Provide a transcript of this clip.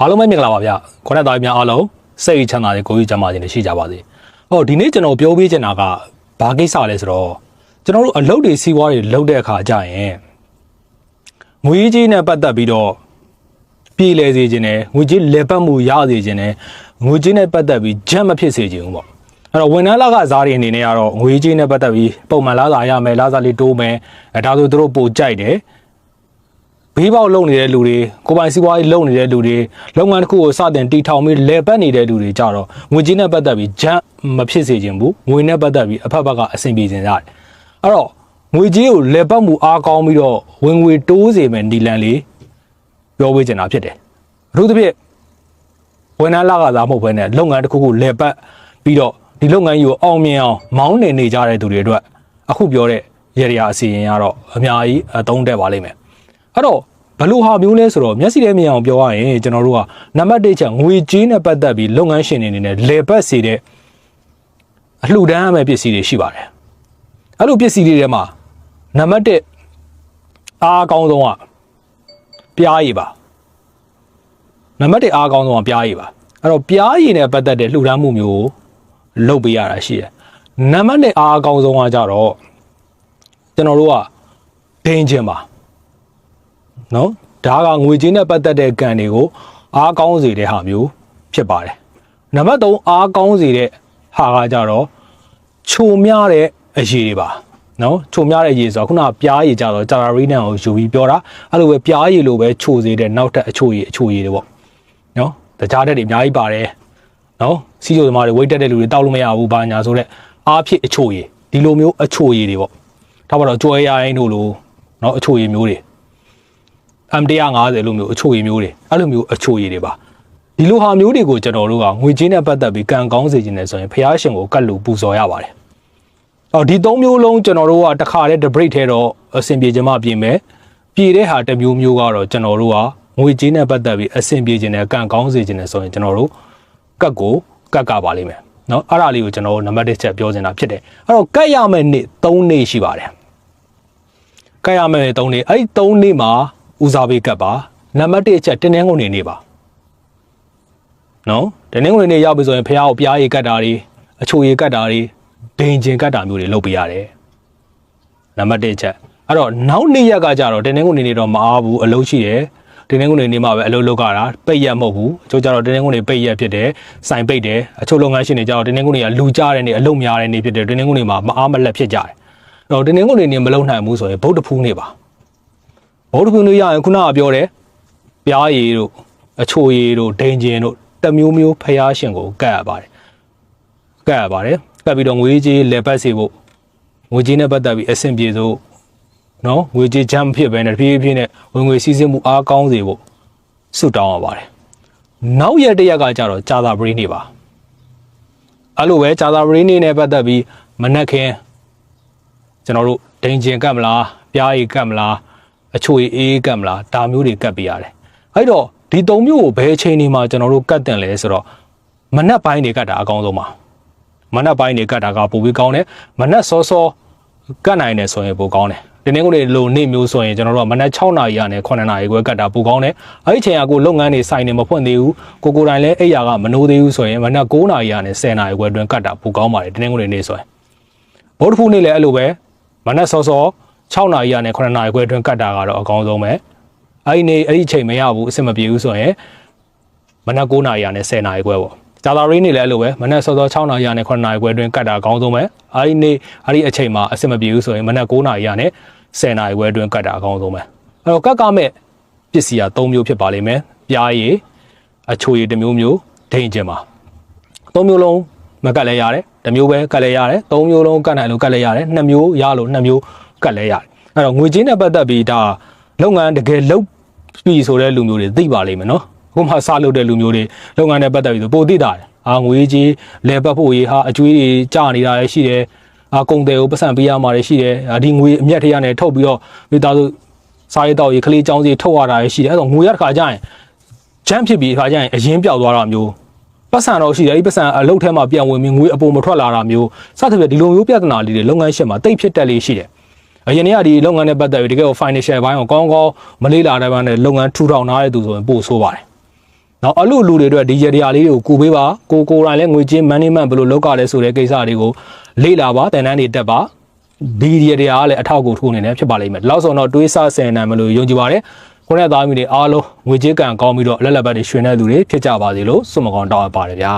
အားလုံးပဲမင်္ဂလာပါဗျခေါင်းနဲ့သားများအားလုံးစိတ်ချမ်းသာတဲ့ကိုယ်ကြီးကျမ်းမာခြင်းတွေရှိကြပါစေဟောဒီနေ့ကျွန်တော်ပြောပြချင်တာကဘာကိစ္စလဲဆိုတော့ကျွန်တော်တို့အလုပ်တွေစီးပွားတွေလုပ်တဲ့အခါကျရင်ငွေကြီးနဲ့ပတ်သက်ပြီးတော့ပြည်လဲစေခြင်းနဲ့ငွေကြီးလေပတ်မှုရစေခြင်းနဲ့ငွေကြီးနဲ့ပတ်သက်ပြီးဂျက်မဖြစ်စေခြင်းဘူးပေါ့အဲ့တော့ဝန်ထမ်းလကစားတွေအနေနဲ့ကတော့ငွေကြီးနဲ့ပတ်သက်ပြီးပုံမှန်လာစားရမယ်လာစားလေးတိုးမယ်အဲဒါဆိုသူတို့ပိုကြိုက်တယ် ဘေးပေါက်လုံနေတဲ့လူတွေကိုယ်ပိုင်စီးပွားရေးလုံနေတဲ့လူတွေလုပ်ငန်းတစ်ခုကိုစတင်တီထောင်ပြီးလဲပတ်နေတဲ့လူတွေကြတော့ငွေကြေးနဲ့ပတ်သက်ပြီးဂျမ်းမဖြစ်စေခြင်းဘူးငွေနဲ့ပတ်သက်ပြီးအဖက်ဘက်ကအဆင်ပြေခြင်းရတယ်အဲ့တော့ငွေကြေးကိုလဲပတ်မှုအားကောင်းပြီးတော့ဝင်ငွေတိုးစေမယ်နီလန်လေးပြောဝေးချင်တာဖြစ်တယ်အထူးသဖြင့်ဝန်ထမ်းလကစားမဟုတ်ဘဲနဲ့လုပ်ငန်းတစ်ခုခုလဲပတ်ပြီးတော့ဒီလုပ်ငန်းကြီးကိုအောင်မြင်အောင်မောင်းနေနေကြတဲ့သူတွေအတွက်အခုပြောတဲ့ရေရာအစီရင်ကတော့အများကြီးအသုံးတက်ပါလိမ့်မယ်အဲ့တော့ ဘယ်လိုဟာမျိုးလဲဆိုတော့မျက်စိထဲမြင်အောင်ပြောရရင်ကျွန်တော်တို့ကနံပါတ်1ချက်ငွေကြေးနဲ့ပတ်သက်ပြီးလုပ်ငန်းရှင်တွေအနေနဲ့လေပတ်စီတဲ့အလှူဒန်းရမယ့်ပစ္စည်းတွေရှိပါတယ်အဲ့လိုပစ္စည်းတွေထဲမှာနံပါတ်1အားအကောင်းဆုံးကပြားရည်ပါနံပါတ်1အားအကောင်းဆုံးကပြားရည်ပါအဲ့တော့ပြားရည်နဲ့ပတ်သက်တဲ့လှူဒန်းမှုမျိုးကိုလုပ်ပေးရတာရှိတယ်နံပါတ်2အားအကောင်းဆုံးကကြတော့ကျွန်တော်တို့ကဒိန်ချင်းပါ နော်ဒါကငွေကြေးနဲ့ပတ်သက်တဲ့ကံတွေကိုအားကောင်းစေတဲ့ဟာမျိုးဖြစ်ပါတယ်နံပါတ်3အားကောင်းစေတဲ့ဟာကကြတော့ခြုံများတဲ့အရေးတွေပါနော်ခြုံများတဲ့အရေးဆိုတော့ခုနကပြားရည်ကြတော့ဂျာရာရီနန်ကိုယူပြီးပြောတာအဲ့လိုပဲပြားရည်လိုပဲခြုံစေတဲ့နောက်ထပ်အချို့ရည်အချို့ရည်တွေပေါ့နော်တခြားတဲ့တွေအများကြီးပါတယ်နော်စီးချိုသမားတွေဝိတ်တက်တဲ့လူတွေတောက်လို့မရဘူးဘာညာဆိုတဲ့အားဖြစ်အချို့ရည်ဒီလိုမျိုးအချို့ရည်တွေပေါ့ထားပါတော့ကြွယ်ရိုင်းတို့လိုနော်အချို့ရည်မျိုးတွေ M150 လို့မျိုးအချိုရည်မျိုးတွေအဲ့လိုမျိုးအချိုရည်တွေပါဒီလိုဟာမျိုးတွေကိုကျွန်တော်တို့ကငွေကြေးနဲ့ပတ်သက်ပြီးကံကောင်းစေခြင်းနဲ့ဆိုရင်ဖျားရှင်ကိုကတ်လူပူဇော်ရပါတယ်အော်ဒီသုံးမျိုးလုံးကျွန်တော်တို့ကတစ်ခါတည်း debate ထဲတော့အဆင်ပြေခြင်းမပြင်မယ်ပြေတဲ့ဟာတစ်မျိုးမျိုးကတော့ကျွန်တော်တို့ကငွေကြေးနဲ့ပတ်သက်ပြီးအဆင်ပြေခြင်းနဲ့ကံကောင်းစေခြင်းနဲ့ဆိုရင်ကျွန်တော်တို့ကတ်ကိုကတ်ကပါလိမ့်မယ်เนาะအဲ့ဒါလေးကိုကျွန်တော်တို့နံပါတ်1ချက်ပြောချင်တာဖြစ်တယ်အဲ့တော့ကတ်ရမယ့်နေ့3နေ့ရှိပါတယ်ကတ်ရမယ့်နေ့3နေ့အဲ့ဒီ3နေ့မှာ ဦးစားပေးကတ်ပါနံပါတ်1အချက်တင်းနှင်းကုန်နေနေပါနော်တင်းနှင်းကုန်နေနေရောက်ပြီဆိုရင်ဖះကိုပြားရည်ကတ်တာတွေအချိုရည်ကတ်တာတွေဒိန်ကျင်ကတ်တာမျိုးတွေလုပ်ပေးရတယ်နံပါတ်1အချက်အဲ့တော့နောက်နေ့ရက်ကကြတော့တင်းနှင်းကုန်နေနေတော့မအားဘူးအလုပ်ရှိတယ်တင်းနှင်းကုန်နေနေမှာပဲအလုပ်လုပ်ကြတာပိတ်ရက်မဟုတ်ဘူးအချို့ကြတော့တင်းနှင်းကုန်နေပိတ်ရက်ဖြစ်တယ်စိုင်ပိတ်တယ်အချို့လုပ်ငန်းရှင်တွေကြတော့တင်းနှင်းကုန်တွေကလူကြတဲ့နေအလုပ်များတဲ့နေဖြစ်တယ်တင်းနှင်းကုန်တွေမှာမအားမလက်ဖြစ်ကြတယ်အဲ့တော့တင်းနှင်းကုန်တွေနေမလုပ်နိုင်ဘူးဆိုရင်ဗုဒ္ဓဖူးနေပါ ဗုဒ္ဓဖူးလို့ရရင်ခုနကပြောတယ်ပြားရည်တို့အချိုရည်တို့ဒိန်ကျင်တို့တမျိုးမျိုးဖျားရှင်ကိုကတ်ရပါတယ်ကတ်ရပါတယ်ကတ်ပြီးတော့ငွေကြေးလက်ပတ်စီဖို့ငွေကြေးနဲ့ပတ်သက်ပြီးအဆင်ပြေဆုံးနော်ငွေကြေးချမ်းဖြစ်ပဲနဲ့တပြေးပြေးနဲ့ဝင်ငွေစီးဆင်းမှုအားကောင်းစေဖို့ဆုတောင်းရပါတယ်နောက်ရက်တစ်ရက်ကကြတော့ဂျာသာပရီနေပါအဲ့လိုပဲဂျာသာပရီနေနဲ့ပတ်သက်ပြီးမနက်ခင်းကျွန်တော်တို့ဒိန်ကျင်ကတ်မလားပြားရည်ကတ်မလား အချိုအေးအေးကတ်မလားဒါမျိုးတွေကတ်ပေးရတယ်အဲ့တော့ဒီသုံးမျိုးကိုဘယ်အချိန်ဒီမှာကျွန်တော်တို့ကတ်တင်လဲဆိုတော့မနက်ပိုင်းတွေကတ်တာအကောင်းဆုံးပါမနက်ပိုင်းတွေကတ်တာကပိုပြီးကောင်းတယ်မနက်စောစောကတ်နိုင်တယ်ဆိုရင်ပိုကောင်းတယ်ဒီနေ့ကလေးလိုနေ့မျိုးဆိုရင်ကျွန်တော်တို့ကမနက်6နာရီကနေ9နာရီခွဲကတ်တာပိုကောင်းတယ်အဲ့ဒီအချိန်ကကိုလုပ်ငန်းတွေစိုင်နေမဖွင့်သေးဘူးကိုကိုတိုင်လည်းအဲ့ရကမနိုးသေးဘူးဆိုရင်မနက်9နာရီကနေ10နာရီခွဲအတွင်းကတ်တာပိုကောင်းပါတယ်ဒီနေ့ကလေးနေ့ဆိုရင်ဗုဒ္ဓဖူးနေ့လည်းအဲ့လိုပဲမနက်စောစော 6နာရီကနေ9နာရီခွဲအတွင်းကတ်တာကတော့အကောင်းဆုံးပဲအဲ့ဒီနေ့အဲ့ဒီအချိန်မရဘူးအဆင်မပြေဘူးဆိုရင်မနက်9နာရီကနေ10နာရီခွဲပေါ့ဂျာသာရီနေလည်းအဲ့လိုပဲမနက်စောစော6နာရီကနေ9နာရီခွဲအတွင်းကတ်တာအကောင်းဆုံးပဲအဲ့ဒီနေ့အဲ့ဒီအချိန်မှာအဆင်မပြေဘူးဆိုရင်မနက်9နာရီကနေ10နာရီခွဲအတွင်းကတ်တာအကောင်းဆုံးပဲအဲ့တော့ကတ်ကမဲ့ပစ္စည်းက3မျိုးဖြစ်ပါလိမ့်မယ်ပြားရည်အချိုရည်တစ်မျိုးမျိုးဒိန်ကျင်ပါ3မျိုးလုံးမကတ်လဲရတယ်တစ်မျိုးပဲကတ်လဲရတယ်3မျိုးလုံးကတ်နိုင်လို့ကတ်လဲရတယ်2မျိုးရလို့2မျိုး ကတ်လဲရတယ်အဲ့တော့ငွေကြေးနဲ့ပတ်သက်ပြီးဒါလုပ်ငန်းတကယ်လုပ်ပြီဆိုတဲ့လူမျိုးတွေသိပါလိမ့်မယ်နော်အခုမှစလုပ်တဲ့လူမျိုးတွေလုပ်ငန်းနဲ့ပတ်သက်ပြီးဆိုပိုသိတာတယ်အာငွေကြေးလဲပတ်ဖို့ရေးဟာအကျွေးတွေကျနေတာလည်းရှိတယ်အာကုန်တယ်ကိုပတ်စံပေးရမှာလည်းရှိတယ်အာဒီငွေအမျက်ထရနဲ့ထုတ်ပြီးတော့မိသားစုစားရတော့ရေကလေးចောင်းစီထုတ်ရတာလည်းရှိတယ်အဲ့တော့ငွေရတစ်ခါကျရင်ဂျမ်းဖြစ်ပြီးတစ်ခါကျရင်အရင်ပြောက်သွားတာမျိုးပတ်စံတော့ရှိတယ်အဲ့ဒီပတ်စံအလုတ်ထဲမှာပြန်ဝင်ပြီးငွေအပေါ်မထွက်လာတာမျိုးစသဖြင့်ဒီလိုမျိုးပြဿနာလေးတွေလုပ်ငန်းရှက်မှာတိတ်ဖြစ်တက်လေးရှိတယ် အရင်ကဒီလုပ်ငန်းနဲ့ပတ်သက်ပြီးတကယ်ကို financial ဘိုင်းကိုကောင်းကောင်းမလေးလာတဲ့ဘက်နဲ့လုပ်ငန်းထူထောင်ထားတဲ့သူဆိုရင်ပို့ဆိုးပါတယ်နော်အဲ့လိုလူတွေအတွက်ဒီရတရားလေးတွေကိုကူပေးပါကိုကိုယ်တိုင်လည်းငွေချင်း management ဘယ်လိုလုပ်ကြလဲဆိုတဲ့ကိစ္စတွေကိုလေ့လာပါတန်တန်းတွေတက်ပါဒီရတရားကလည်းအထောက်အကူထိုးနေတယ်ဖြစ်ပါလိမ့်မယ်ဒီလောက်ဆိုတော့တွေးဆဆင်နိုင်မလို့ယုံကြည်ပါတယ်ခုနကသားမိတွေအားလုံးငွေကြေးကံကောင်းပြီးတော့လက်လက်ပတ်တွေရွှင်တဲ့သူတွေဖြစ်ကြပါစေလို့ဆုမကောင်းတောင်းအပ်ပါတယ်ဗျာ